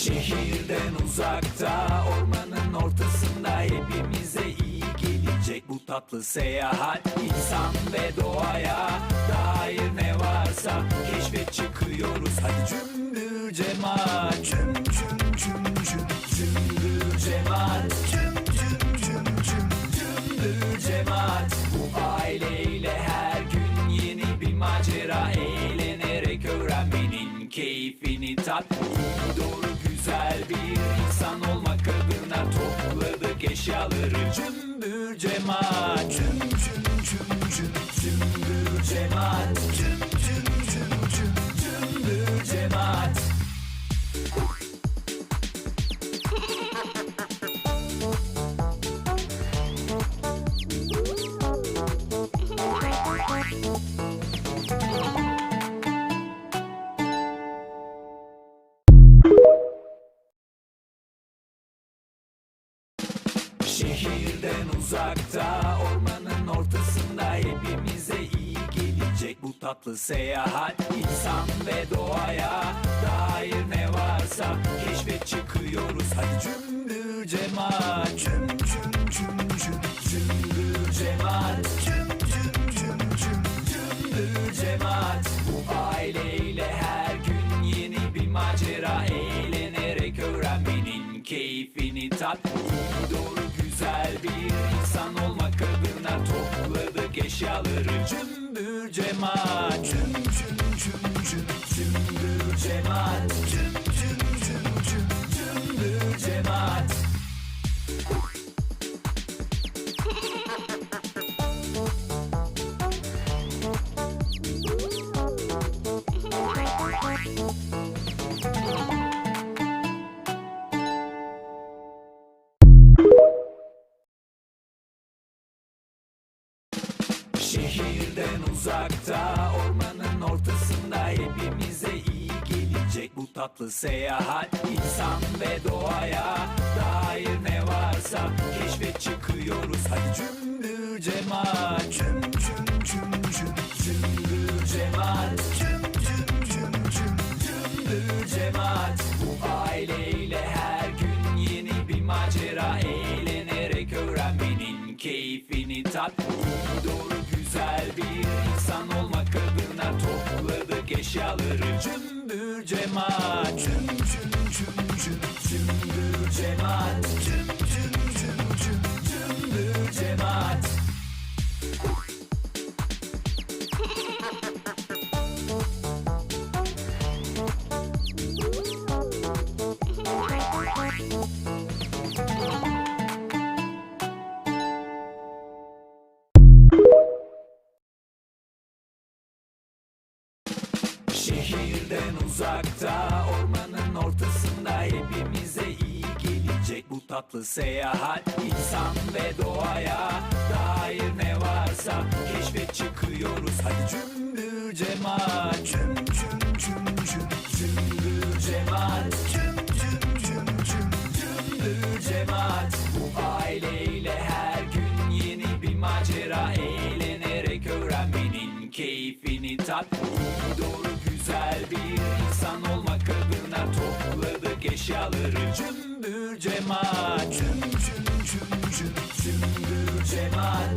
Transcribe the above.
Şehirden uzakta ormanın ortasında hepimize iyi gelecek bu tatlı seyahat. İnsan ve doğaya dair ne varsa keşfe çıkıyoruz. Hadi cümbür cemaat cüm cüm cüm cüm cümbür cemaat. Cüm cüm cüm cüm cümbür cemaat. Bu aileyle her gün yeni bir macera. Eğlenerek öğrenmenin keyfini tat. Doğru eşyaları. Cümbür cemaat cüm cüm cüm cüm cümbür cemaat Şehirden uzakta ormanın ortasında hepimize iyi gelecek bu tatlı seyahat. İnsan ve doğaya dair ne varsa keşfe çıkıyoruz. Hadi cümbür cemaat cüm tat İyi doğru güzel bir insan olmak adına topladık eşyaları. Cümbür cemaat cüm cüm cüm cüm cümbür cemaat Şehirden uzakta. Ormanın ortasında hepimize iyi gelecek bu tatlı seyahat. İnsan ve doğaya dair ne varsa keşfe çıkıyoruz. Hadi cümbür cemaat cüm cüm cüm cüm cümbür cemaat cüm cüm cüm cüm cümbür cemaat bu aileyle her gün yeni bir macera. Eğlenerek öğrenmenin keyfini tat. Doğru eşyaları. Cümbür cemaat. Cüm cüm cüm cüm cümbür cemaat Şehirden uzakta. Ormanın ortasında hepimize iyi gelecek bu tatlı seyahat. İnsan ve doğaya dair ne varsa keşfe çıkıyoruz. Hadi cümbür cemaat. Cüm cüm cüm cüm cümbür cemaat. Cüm cüm cüm cüm cümbür cemaat. Bu aileyle her gün yeni bir macera. Eğlenerek öğrenmenin keyfini tat. Doğru eşyaları. Cümbür cemaat cüm cüm cüm cüm cümbür cemaat